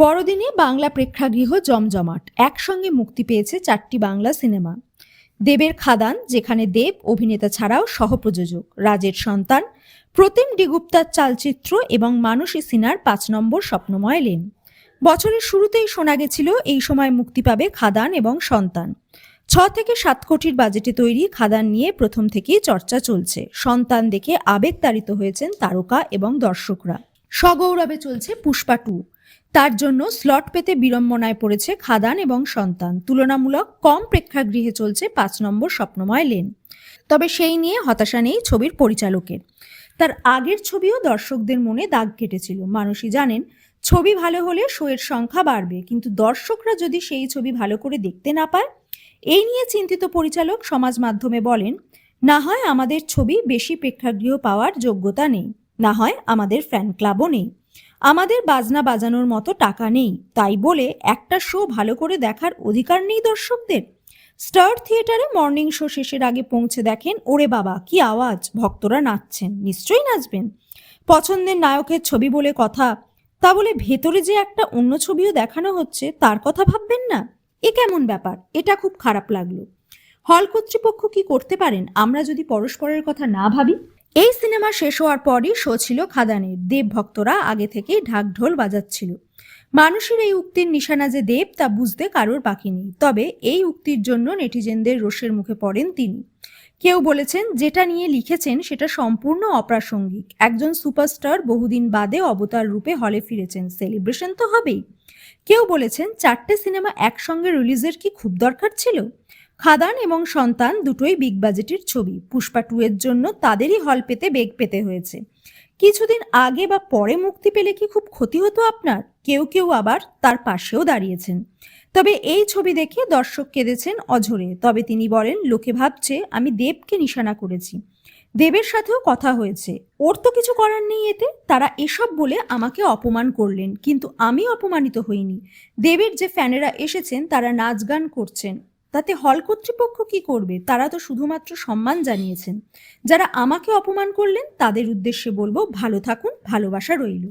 বড়দিনে বাংলা প্রেক্ষাগৃহ জমজমাট। একসঙ্গে মুক্তি পেয়েছে চারটি বাংলা সিনেমা। দেবের খাদান, যেখানে দেব অভিনেতা ছাড়াও সহপ্রযোজক। রাজের সন্তান, প্রতিম ডিগুপ্তার চালচিত্র এবং মানসী সিনার পাঁচ নম্বর স্বপ্নময় লেন। বছরের শুরুতেই শোনা গেছিল, এই সময় মুক্তি পাবে খাদান এবং সন্তান। ছ থেকে সাত কোটির বাজেটে তৈরি খাদান নিয়ে প্রথম থেকেই চর্চা চলছে। সন্তান দেখে আবেগতাড়িত হয়েছেন তারকা এবং দর্শকরা। সগৌরবে চলছে পুষ্পা টু। তার জন্য স্লট পেতে বিড়ম্বনায় পড়েছে খাদান এবং সন্তান। তুলনামূলক কম প্রেক্ষাগৃহে চলছে পাঁচ নম্বর স্বপ্নময় লেন। তবে সেই নিয়ে হতাশা নেই ছবির পরিচালকের। তার আগের ছবিও দর্শকদের মনে দাগ কেটেছিল। মানুষই জানেন, ছবি ভালো হলে শোয়ের সংখ্যা বাড়বে, কিন্তু দর্শকরা যদি সেই ছবি ভালো করে দেখতে না পায়, এই নিয়ে চিন্তিত পরিচালক সমাজ মাধ্যমে বলেন, না হয় আমাদের ছবি বেশি প্রেক্ষাগৃহ পাওয়ার যোগ্যতা নেই, না হয় আমাদের ফ্যান ক্লাবও নেই। আমাদের বাজনা বাজানোর মতো টাকা নেই, তাই বলে একটা শো ভালো করে দেখার অধিকার নেই দর্শকদের। স্টার থিয়েটারে মর্নিং শো শেষের আগে পৌঁছে দেখেন, ওরে বাবা, কি আওয়াজ! ভক্তরা নাচছেন, নিশ্চয়ই নাচবেন। পছন্দের নায়কের ছবি বলে কথা, তা বলে ভেতরে যে একটা অন্য ছবিও দেখানো হচ্ছে, তার কথা ভাববেন না। এ কেমন ব্যাপার? এটা খুব খারাপ লাগল। হল কর্তৃপক্ষ কি করতে পারেন? আমরা যদি পরস্পরের কথা না ভাবি? এই সিনেমা শেষ হওয়ার পরই শো ছিল খাদানের। দেব ভক্তরা আগে থেকেই ঢাক ঢোল বাজাচ্ছিল। মানুষের এই উক্তির নিশানা যে দেব, তা বুঝতে কারোর বাকি নেই। তবে এই উক্তির জন্য নেটিজেনদের রোষের মুখে পড়েন তিনি। কেউ বলেছেন, যেটা নিয়ে লিখেছেন সেটা সম্পূর্ণ অপ্রাসঙ্গিক। একজন সুপারস্টার বহুদিন বাদে অবতার রূপে হলে ফিরেছেন। সেলিব্রেশন তো হবেই। কেউ বলেছেন, চারটে সিনেমা একসঙ্গে রিলিজের কি খুব দরকার ছিল? খাদান এবং সন্তান দুটোই বিগ বাজেটের ছবি। পুষ্পা টু এর জন্য তাদেরই হল পেতে বেগ পেতে হয়েছে। কিছুদিন আগে বা পরে মুক্তি পেলে কি খুব ক্ষতি হতো আপনার? কেউ কেউ আবার তার পাশেও দাঁড়িয়েছেন। তবে এই ছবি দেখে দর্শক কেঁদেছেন অঝরে। তবে তিনি বলেন, লোকে ভাবছে আমি দেবকে নিশানা করেছি। দেবের সাথেও কথা হয়েছে। ওর তো কিছু করার নেই এতে। তারা এসব বলে আমাকে অপমান করলেন। কিন্তু আমি অপমানিত হইনি। দেবের যে ফ্যানেরা এসেছেন, তারা নাচ গান করছেন। তাতে হল কর্তৃপক্ষ কি করবে? তারা তো শুধুমাত্র সম্মান জানিয়েছেন। যারা আমাকে অপমান করলেন, তাদের উদ্দেশ্যে বলব, ভালো থাকুন, ভালোবাসা রইল।